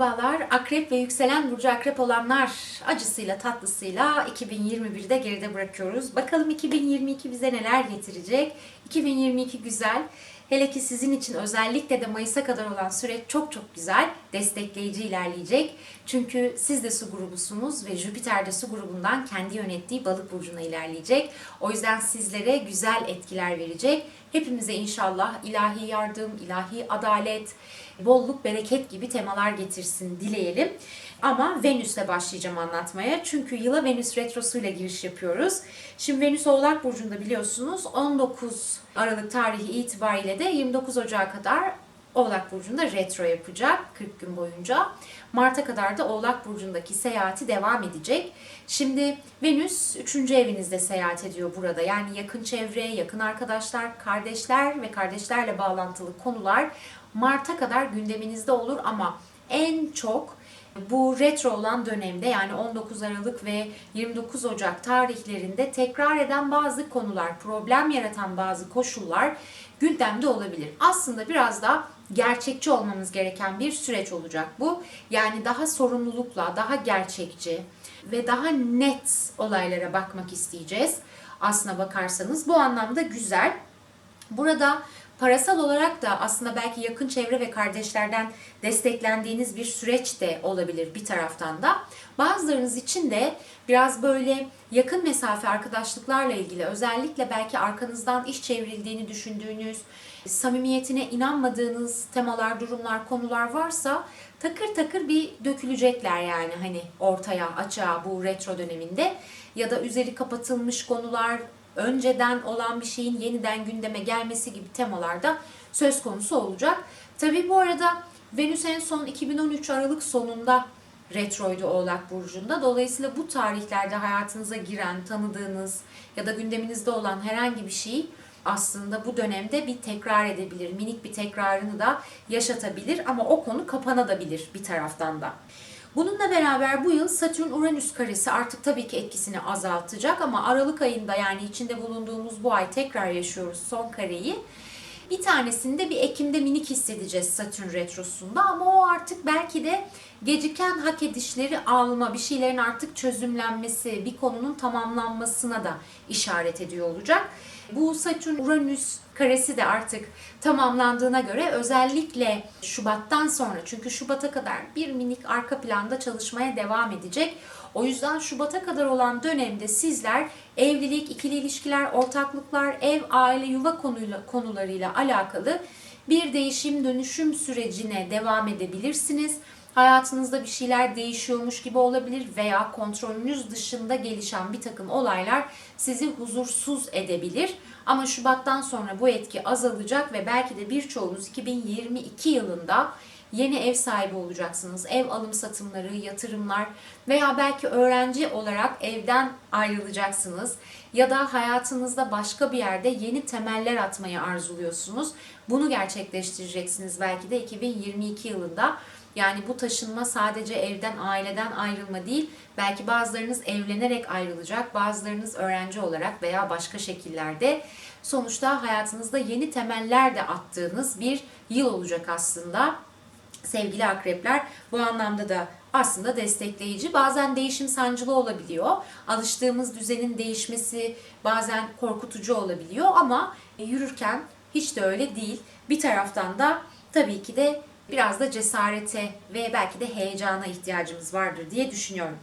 Merhabalar. Akrep ve yükselen burcu akrep olanlar acısıyla tatlısıyla 2021'de geride bırakıyoruz. Bakalım 2022 bize neler getirecek? 2022 güzel. Hele ki sizin için özellikle de Mayıs'a kadar olan süreç çok çok güzel, destekleyici ilerleyecek. Çünkü siz de su grubusunuz ve Jüpiter de su grubundan kendi yönettiği balık burcuna ilerleyecek. O yüzden sizlere güzel etkiler verecek. Hepimize inşallah ilahi yardım, ilahi adalet, bolluk, bereket gibi temalar getirsin dileyelim. Ama Venüs'le başlayacağım anlatmaya. Çünkü yıla Venüs retrosuyla giriş yapıyoruz. Şimdi Venüs Oğlak Burcu'nda biliyorsunuz 19 Aralık tarihi itibariyle de 29 Ocağı kadar Oğlak Burcu'nda retro yapacak 40 gün boyunca. Mart'a kadar da Oğlak Burcu'ndaki seyahati devam edecek. Şimdi Venüs 3. evinizde seyahat ediyor burada. Yani yakın çevre, yakın arkadaşlar, kardeşler ve kardeşlerle bağlantılı konular Mart'a kadar gündeminizde olur ama en çok bu retro olan dönemde yani 19 Aralık ve 29 Ocak tarihlerinde tekrar eden bazı konular, problem yaratan bazı koşullar gündemde olabilir. Aslında biraz da gerçekçi olmamız gereken bir süreç olacak bu. Yani daha sorumlulukla, daha gerçekçi ve daha net olaylara bakmak isteyeceğiz. Aslına bakarsanız bu anlamda güzel. Burada parasal olarak da aslında belki yakın çevre ve kardeşlerden desteklendiğiniz bir süreç de olabilir bir taraftan da. Bazılarınız için de biraz böyle yakın mesafe arkadaşlıklarla ilgili özellikle belki arkanızdan iş çevrildiğini düşündüğünüz, samimiyetine inanmadığınız temalar, durumlar, konular varsa takır takır bir dökülecekler yani hani ortaya, açığa bu retro döneminde ya da üzeri kapatılmış konular, önceden olan bir şeyin yeniden gündeme gelmesi gibi temalarda söz konusu olacak. Tabii bu arada Venüs en son 2013 Aralık sonunda retroydu Oğlak Burcu'nda. Dolayısıyla bu tarihlerde hayatınıza giren, tanıdığınız ya da gündeminizde olan herhangi bir şey aslında bu dönemde bir tekrar edebilir. Minik bir tekrarını da yaşatabilir ama o konu kapanabilir bir taraftan da. Bununla beraber bu yıl Satürn-Uranüs karesi artık tabii ki etkisini azaltacak ama Aralık ayında yani içinde bulunduğumuz bu ay tekrar yaşıyoruz son kareyi. Bir tanesinde bir Ekim'de minik hissedeceğiz Satürn retrosunda ama o artık belki de geciken hak edişleri alma, bir şeylerin artık çözümlenmesi, bir konunun tamamlanmasına da işaret ediyor olacak. Bu Satürn-Uranüs karesi de artık tamamlandığına göre özellikle Şubat'tan sonra çünkü Şubat'a kadar bir minik arka planda çalışmaya devam edecek. O yüzden Şubat'a kadar olan dönemde sizler evlilik, ikili ilişkiler, ortaklıklar, ev, aile, yuva konuyla, konularıyla alakalı bir değişim dönüşüm sürecine devam edebilirsiniz. Hayatınızda bir şeyler değişiyormuş gibi olabilir veya kontrolünüz dışında gelişen bir takım olaylar sizi huzursuz edebilir. Ama Şubat'tan sonra bu etki azalacak ve belki de birçoğunuz 2022 yılında yeni ev sahibi olacaksınız. Ev alım satımları, yatırımlar veya belki öğrenci olarak evden ayrılacaksınız ya da hayatınızda başka bir yerde yeni temeller atmayı arzuluyorsunuz. Bunu gerçekleştireceksiniz belki de 2022 yılında. Yani bu taşınma sadece evden, aileden ayrılma değil, belki bazılarınız evlenerek ayrılacak, bazılarınız öğrenci olarak veya başka şekillerde. Sonuçta hayatınızda yeni temeller de attığınız bir yıl olacak aslında. Sevgili akrepler bu anlamda da aslında destekleyici. Bazen değişim sancılı olabiliyor. Alıştığımız düzenin değişmesi bazen korkutucu olabiliyor ama yürürken hiç de öyle değil. Bir taraftan da tabii ki de biraz da cesarete ve belki de heyecana ihtiyacımız vardır diye düşünüyorum.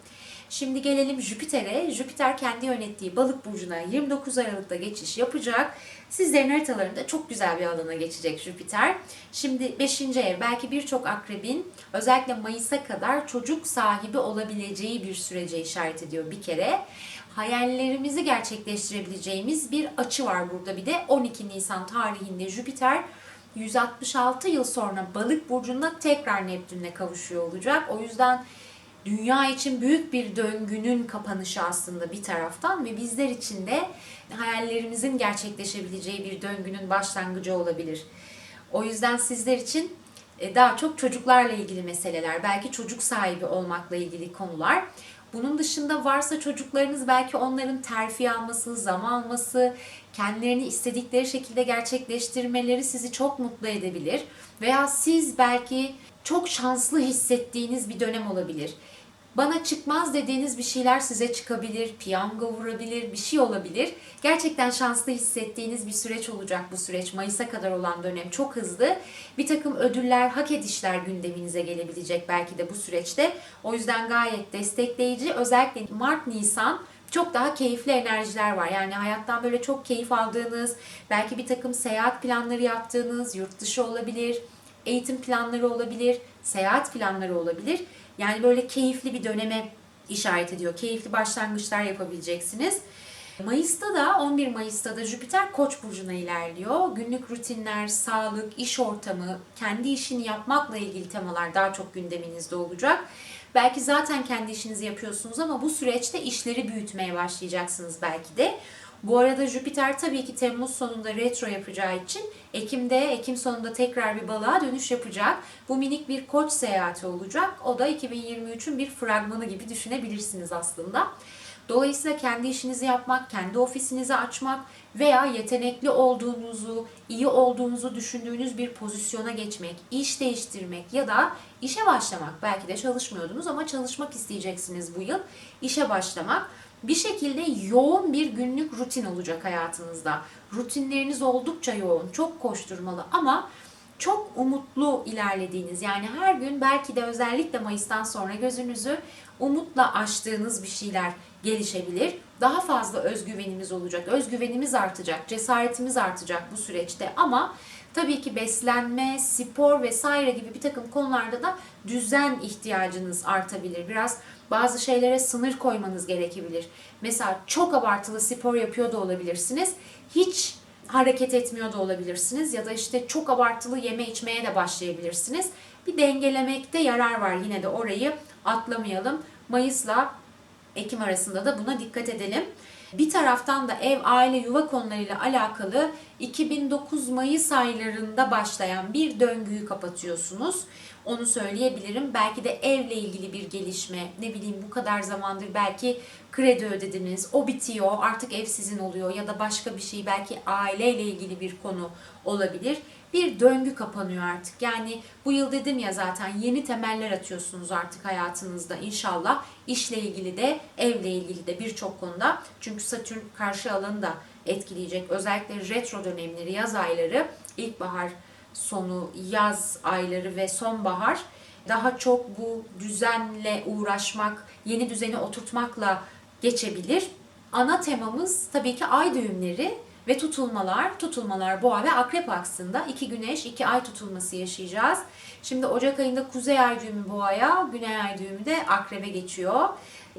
Şimdi gelelim Jüpiter'e. Jüpiter kendi yönettiği balık burcuna 29 Aralık'ta geçiş yapacak. Sizlerin haritalarında çok güzel bir alana geçecek Jüpiter. Şimdi 5. ev belki birçok akrebin özellikle Mayıs'a kadar çocuk sahibi olabileceği bir sürece işaret ediyor bir kere. Hayallerimizi gerçekleştirebileceğimiz bir açı var burada bir de 12 Nisan tarihinde Jüpiter 166 yıl sonra balık burcunda tekrar Neptün'le kavuşuyor olacak. O yüzden dünya için büyük bir döngünün kapanışı aslında bir taraftan ve bizler için de hayallerimizin gerçekleşebileceği bir döngünün başlangıcı olabilir. O yüzden sizler için e, daha çok çocuklarla ilgili meseleler, belki çocuk sahibi olmakla ilgili konular. Bunun dışında varsa çocuklarınız belki onların terfi alması, zam alması, kendilerini istedikleri şekilde gerçekleştirmeleri sizi çok mutlu edebilir. Veya siz belki çok şanslı hissettiğiniz bir dönem olabilir. Bana çıkmaz dediğiniz bir şeyler size çıkabilir, piyango vurabilir, bir şey olabilir. Gerçekten şanslı hissettiğiniz bir süreç olacak bu süreç. Mayıs'a kadar olan dönem çok hızlı. Bir takım ödüller, hak edişler gündeminize gelebilecek belki de bu süreçte. O yüzden gayet destekleyici. Özellikle Mart-Nisan çok daha keyifli enerjiler var. Yani hayattan böyle çok keyif aldığınız, belki bir takım seyahat planları yaptığınız, yurt dışı olabilir, eğitim planları olabilir, seyahat planları olabilir. Yani böyle keyifli bir döneme işaret ediyor. Keyifli başlangıçlar yapabileceksiniz. Mayıs'ta da 11 Mayıs'ta da Jüpiter Koç burcuna ilerliyor. Günlük rutinler, sağlık, iş ortamı, kendi işini yapmakla ilgili temalar daha çok gündeminizde olacak. Belki zaten kendi işinizi yapıyorsunuz ama bu süreçte işleri büyütmeye başlayacaksınız belki de. Bu arada Jüpiter tabii ki Temmuz sonunda retro yapacağı için Ekim'de, Ekim sonunda tekrar bir balığa dönüş yapacak. Bu minik bir koç seyahati olacak. O da 2023'ün bir fragmanı gibi düşünebilirsiniz aslında. Dolayısıyla kendi işinizi yapmak, kendi ofisinizi açmak veya yetenekli olduğunuzu, iyi olduğunuzu düşündüğünüz bir pozisyona geçmek, iş değiştirmek ya da işe başlamak. Belki de çalışmıyordunuz ama çalışmak isteyeceksiniz bu yıl. İşe başlamak bir şekilde yoğun bir günlük rutin olacak hayatınızda. Rutinleriniz oldukça yoğun, çok koşturmalı ama çok umutlu ilerlediğiniz yani her gün belki de özellikle Mayıs'tan sonra gözünüzü umutla açtığınız bir şeyler gelişebilir. Daha fazla özgüvenimiz olacak, özgüvenimiz artacak, cesaretimiz artacak bu süreçte ama tabii ki beslenme, spor vesaire gibi bir takım konularda da düzen ihtiyacınız artabilir. Biraz bazı şeylere sınır koymanız gerekebilir. Mesela çok abartılı spor yapıyor da olabilirsiniz. Hiç hareket etmiyor da olabilirsiniz ya da işte çok abartılı yeme içmeye de başlayabilirsiniz. Bir dengelemekte yarar var yine de orayı atlamayalım. Mayıs'la Ekim arasında da buna dikkat edelim. Bir taraftan da ev, aile, yuva konularıyla alakalı 2009 Mayıs aylarında başlayan bir döngüyü kapatıyorsunuz. Onu söyleyebilirim. Belki de evle ilgili bir gelişme, ne bileyim bu kadar zamandır belki kredi ödediniz, o bitiyor, artık ev sizin oluyor ya da başka bir şey belki aileyle ilgili bir konu olabilir. Bir döngü kapanıyor artık. Yani bu yıl dedim ya zaten yeni temeller atıyorsunuz artık hayatınızda inşallah. İşle ilgili de, evle ilgili de birçok konuda. Çünkü Satürn karşı alanı da etkileyecek. Özellikle retro dönemleri, yaz ayları, ilkbahar sonu, yaz ayları ve sonbahar daha çok bu düzenle uğraşmak, yeni düzeni oturtmakla geçebilir. Ana temamız tabii ki ay düğümleri ve tutulmalar. Tutulmalar boğa ve akrep aksında iki güneş, iki ay tutulması yaşayacağız. Şimdi Ocak ayında kuzey ay düğümü boğaya, güney ay düğümü de akrebe geçiyor.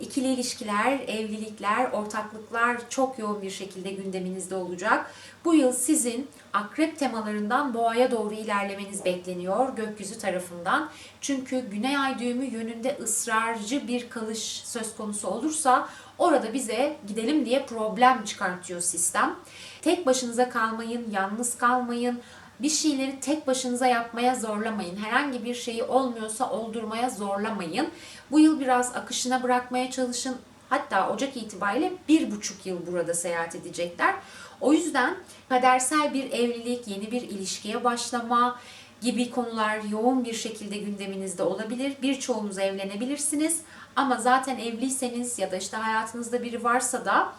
İkili ilişkiler, evlilikler, ortaklıklar çok yoğun bir şekilde gündeminizde olacak. Bu yıl sizin akrep temalarından boğaya doğru ilerlemeniz bekleniyor gökyüzü tarafından. Çünkü güney ay düğümü yönünde ısrarcı bir kalış söz konusu olursa orada bize gidelim diye problem çıkartıyor sistem. Tek başınıza kalmayın, yalnız kalmayın. Bir şeyleri tek başınıza yapmaya zorlamayın. Herhangi bir şeyi olmuyorsa oldurmaya zorlamayın. Bu yıl biraz akışına bırakmaya çalışın. Hatta Ocak itibariyle bir buçuk yıl burada seyahat edecekler. O yüzden kadersel bir evlilik, yeni bir ilişkiye başlama gibi konular yoğun bir şekilde gündeminizde olabilir. Birçoğunuz evlenebilirsiniz ama zaten evliyseniz ya da işte hayatınızda biri varsa da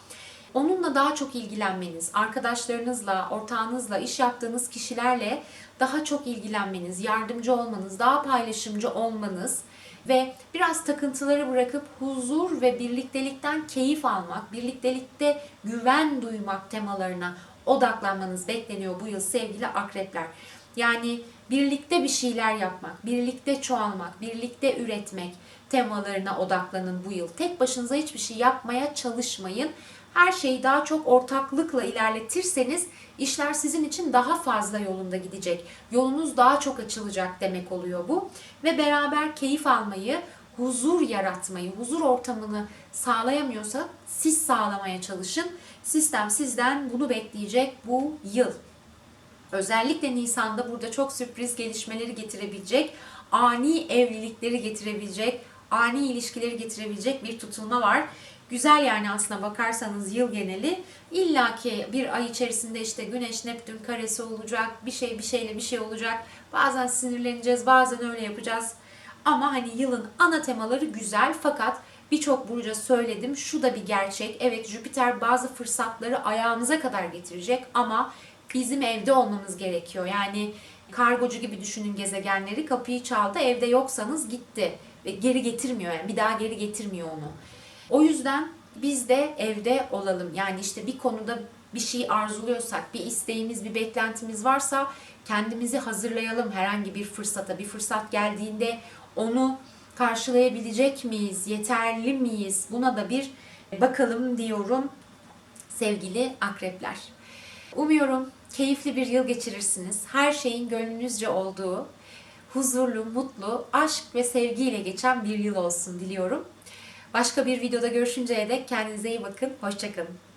onunla daha çok ilgilenmeniz, arkadaşlarınızla, ortağınızla, iş yaptığınız kişilerle daha çok ilgilenmeniz, yardımcı olmanız, daha paylaşımcı olmanız ve biraz takıntıları bırakıp huzur ve birliktelikten keyif almak, birliktelikte güven duymak temalarına odaklanmanız bekleniyor bu yıl sevgili akrepler. Yani birlikte bir şeyler yapmak, birlikte çoğalmak, birlikte üretmek temalarına odaklanın bu yıl. Tek başınıza hiçbir şey yapmaya çalışmayın. Her şeyi daha çok ortaklıkla ilerletirseniz işler sizin için daha fazla yolunda gidecek. Yolunuz daha çok açılacak demek oluyor bu. Ve beraber keyif almayı, huzur yaratmayı, huzur ortamını sağlayamıyorsa siz sağlamaya çalışın. Sistem sizden bunu bekleyecek bu yıl. Özellikle Nisan'da burada çok sürpriz gelişmeleri getirebilecek, ani evlilikleri getirebilecek, ani ilişkileri getirebilecek bir tutulma var. Güzel yani aslına bakarsanız yıl geneli. İlla ki bir ay içerisinde işte Güneş Neptün karesi olacak. Bir şey bir şeyle bir şey olacak. Bazen sinirleneceğiz, bazen öyle yapacağız. Ama hani yılın ana temaları güzel fakat birçok burca söyledim. Şu da bir gerçek. Evet Jüpiter bazı fırsatları ayağımıza kadar getirecek ama bizim evde olmamız gerekiyor. Yani kargocu gibi düşünün gezegenleri kapıyı çaldı evde yoksanız gitti ve geri getirmiyor yani bir daha geri getirmiyor onu. O yüzden biz de evde olalım. Yani işte bir konuda bir şey arzuluyorsak, bir isteğimiz, bir beklentimiz varsa kendimizi hazırlayalım herhangi bir fırsata. Bir fırsat geldiğinde onu karşılayabilecek miyiz? Yeterli miyiz? Buna da bir bakalım diyorum sevgili akrepler. Umuyorum keyifli bir yıl geçirirsiniz. Her şeyin gönlünüzce olduğu, huzurlu, mutlu, aşk ve sevgiyle geçen bir yıl olsun diliyorum. Başka bir videoda görüşünceye dek kendinize iyi bakın. Hoşçakalın.